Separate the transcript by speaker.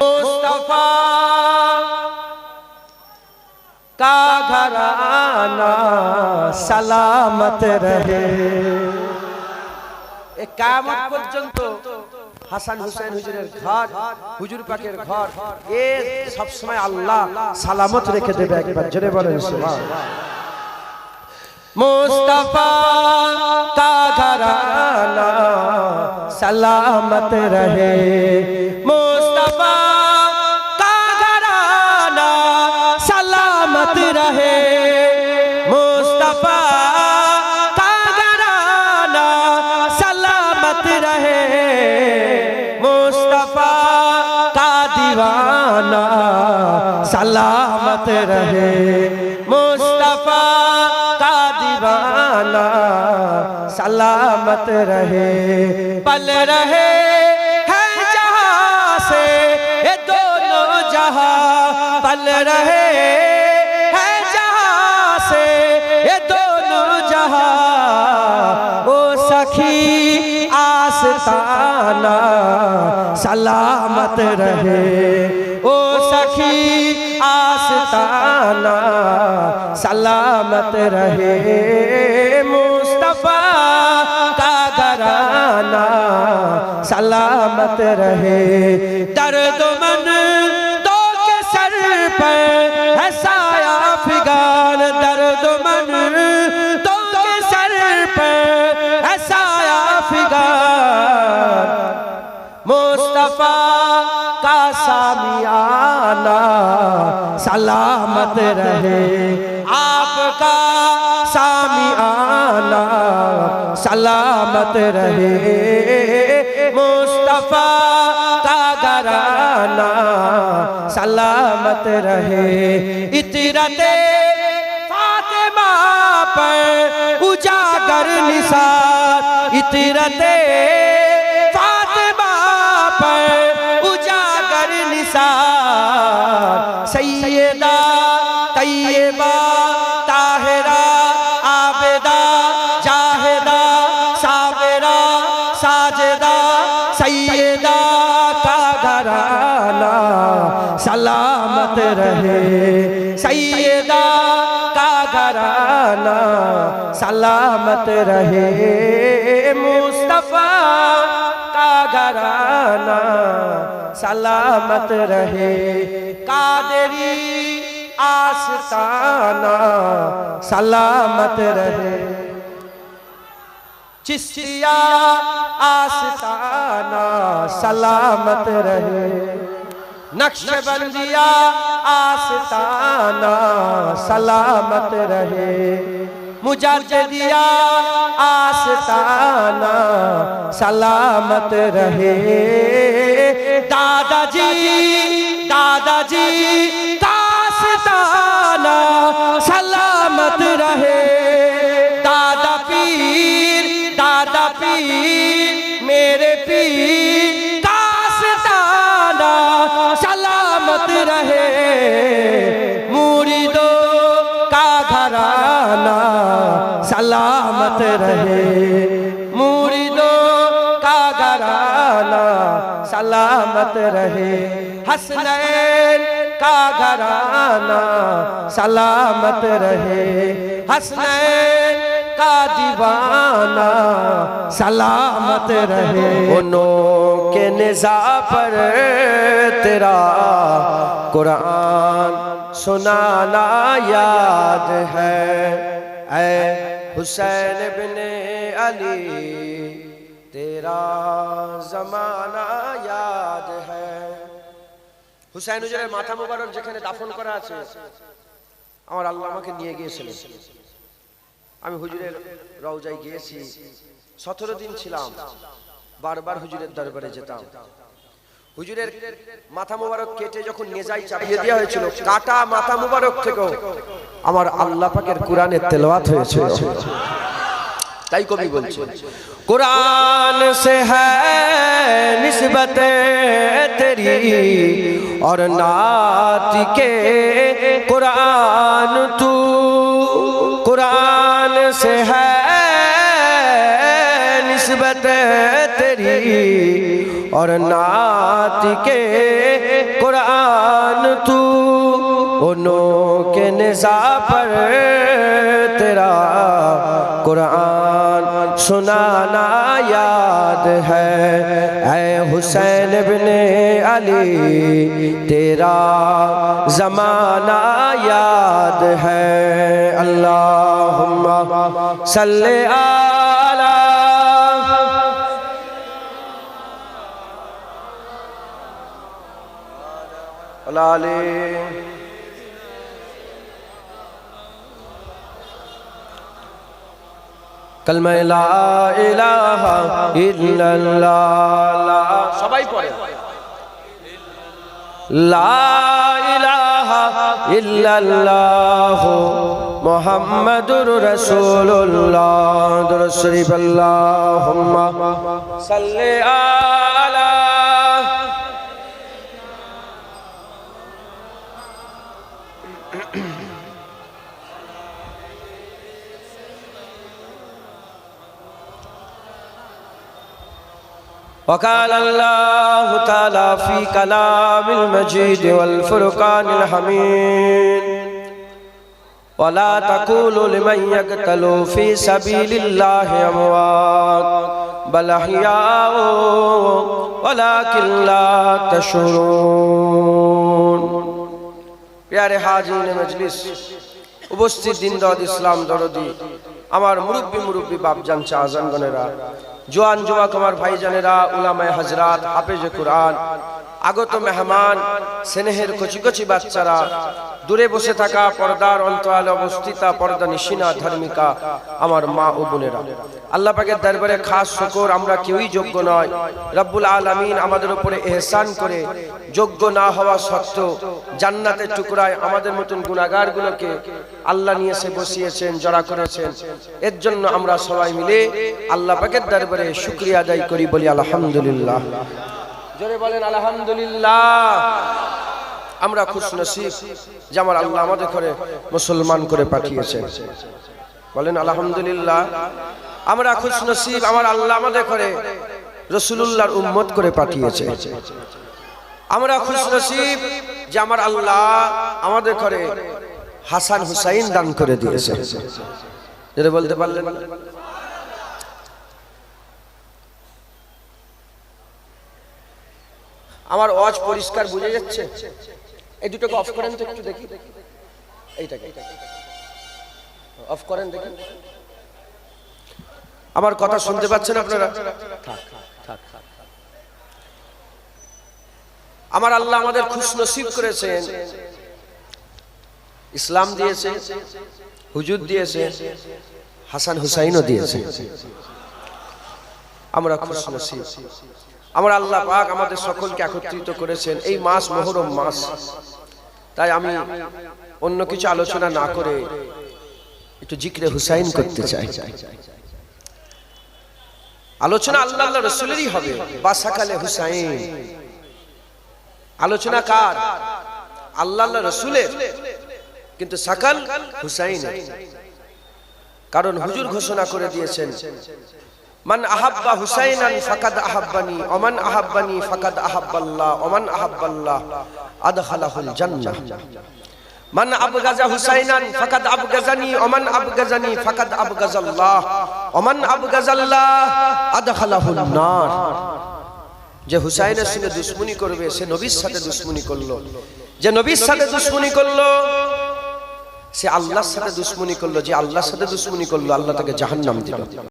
Speaker 1: مصطفیٰ کا گھرانہ سلامت رہے۔ قیامت پرجنت হাসান হুসেন হুজুরের ঘর হুজুর পাকের ঘর এ সব সময় আল্লাহ সালামত রেখে দেবে একবার জোরে বলেন সুবহানাল্লাহ मुस्तफा का घराना सलामत रहे मुस्तफा का घराना सलामत रहे मुस्तफा का घराना सलामत रहे मुस्तफा دیوانہ سلامت رہے مصطفیٰ کا دیوانہ سلامت رہے پل رہے ہیں جہاں سے یہ دونوں جہاں پل رہے सलामत रहे ओ सखी आस्ताना सलामत रहे मुस्तफा का घराना सलामत रहे दर्द मुस्तफा का सामियाना सलामत रहे आपका सामियाना सलामत रहे मुस्तफा का घराना सलामत रहे इतरते फातिमा पर उजागर निसार इतरते साजिदा सैयदा का घराना सलामत रहे सैयदा का घराना सलामत रहे मुस्तफा का घराना सलामत रहे कादरी आस्ताना सलामत रहे चिश्तिया آستانہ سلامت رہے۔ نقش بندیا آستانہ سلامت رہے۔ مجدیا آستانہ سلامت رہے۔ دادا جی دادا جی घराना सलामत रहे मुरीदो का घराना सलामत रहे हसनैन का घराना सलामत रहे हसनैन का दीवाना سلامت رہے۔ انہوں کے نزا پر تیرا قرآن سنانا یاد ہے۔ اے حسین بن علی، تیرا زمانہ یاد ہے۔ হুসাইন হুজুরের মাথা মোবারক যেখানে দাফন করা আছে আমার আল্লাহ আমাকে নিয়ে গিয়েছিলেন আমি হুজুরের گئے سی۔ সতেরো দিন ছিলাম বারবার হুজুরের দরবারে যেতাম হুজুরের মাথা মোবারক কেটে যখন নেজাই চাপিয়ে দেওয়া হয়েছিল কাটা মাথা মোবারক থেকেও আমার আল্লাহ পাকের কোরআনের তেলাওয়াত হয়েছিল তাই কবি বলছে कुरान से है निस्बत तेरी और नात के कुरान तू कुरान से है تیری اور نعت کے قرآن تو انہوں کے نظا پر تیرا قرآن سنانا یاد ہے۔ اے حسین بن علی، تیرا زمانہ یاد ہے۔ اللہم صلی اللہ العليم কলমা লা ইলাহা ইল্লাল্লাহ। সবাই পড়ে। লা শরীফ আল্লাহুম্মা সাল্লি আলা وقال الله تعالى في كلام المجيد والفرقان الحميد ولا تقولوا لمن يقتل في سبيل الله أموات بل أحياء ولكن لا تشعرون প্যারে হাজিন মজলিস উপস্থিত দিনদাদ ইসলাম দরদি আমার মুরব্বী মুরব্বী বাপজান চাহজানগণেরা জোয়ান যুবক আমার ভাইজানেরা উলামায় হাজরাত হাফেজে কোরআন আগত মেহমান, স্নেহের কচি কচি বাচ্চারা, দূরে বসে থাকা পর্দার অন্তরালে অবস্থিতা পর্দা নিশিনা ধর্মিকা, আমার মা ও বোনেরা। আল্লাহ পাকের দরবারে খাস শুকর, আমরা কেউই যোগ্য নয়। রব্বুল আলামিন আমাদের উপরে এহসান করে, যোগ্য না হওয়া সত্ত্বেও জান্নাতের টুকরায় আমাদের মতন গুণাগারগুলোকে আল্লাহ নিয়ে এসে বসিয়েছেন, জড়া করেছেন। এর জন্য আমরা সবাই মিলে আল্লাহ পাকের দরবারে শুক্রিয়া আদায় করি বলি আলহামদুলিল্লাহ। জোরে বলেন, আলহামদুলিল্লাহ। আমরা খুশ নসিব যে আমার আল্লাহ আমাদের করে মুসলমান করে পাঠিয়েছেন বলেন, আলহামদুলিল্লাহ। আমরা খুশ নসিব আমার আল্লাহ আমাদের করে রসুলুল্লাহর উম্মত করে পাঠিয়েছে। আমরা খুশ নসিব যে আমার আল্লাহ আমাদের করে হাসান হুসাইন দান করে দিয়েছে। বলতে পারলেন? আমার ওয়াজ পরিষ্কার বুঝে যাচ্ছে? এই দুটোকে অফ করেন তো একটু দেখি। এইটাকে। অফ করেন দেখি। আমার কথা শুনতে পাচ্ছেন আপনারা? থাক, থাক, থাক। আমার আল্লাহ আমাদের খুশ নসিব করেছেন। ইসলাম দিয়েছে হুজুর দিয়েছে হাসান হুসাইনও দিয়েছে আমরা খুশ নসিব আমার আল্লাহ পাক আমাদের সকলকে একত্রিত করেছেন। এই মাস মহরম মাস। তাই আমি অন্য কিছু আলোচনা না করে একটু জিক্রে হুসাইন করতে চাই। আলোচনা আল্লাহ আল্লাহ রসুলেরই হবে। বাসাকালে হুসাইন। আলোচনা কার? আল্লাহ আল্লাহ রসুলের। কিন্তু সাকাল হুসাইন কারণ হুজুর ঘোষণা করে দিয়েছেন মান আহাব্বা হুসাইনান ফাকাদ আহাব্বানি, ওমান আহাব্বানি ফাকাদ আহাব্বাল্লাহ, ওমান আহাব্বাল্লাহ আদখালাহুল জান্নাহ। মান আবগাজা হুসাইনান ফাকাদ আবগাজানি, ওমান আবগাজানি ফাকাদ আবগাজাল্লাহ, ওমান আবগাজাল্লাহ আদখালাহুন নার। যে হুসাইনের সঙ্গে দুশ্মনী করবে, সে নবীর সাথে দুশ্মনী করল। যে নবীর সাথে দুশ্মনী করল, সে আল্লাহর সাথে দুশ্মনী করল। যে আল্লাহর সাথে দুশ্মনী করল, আল্লাহ তাকে জাহান্নাম দিল।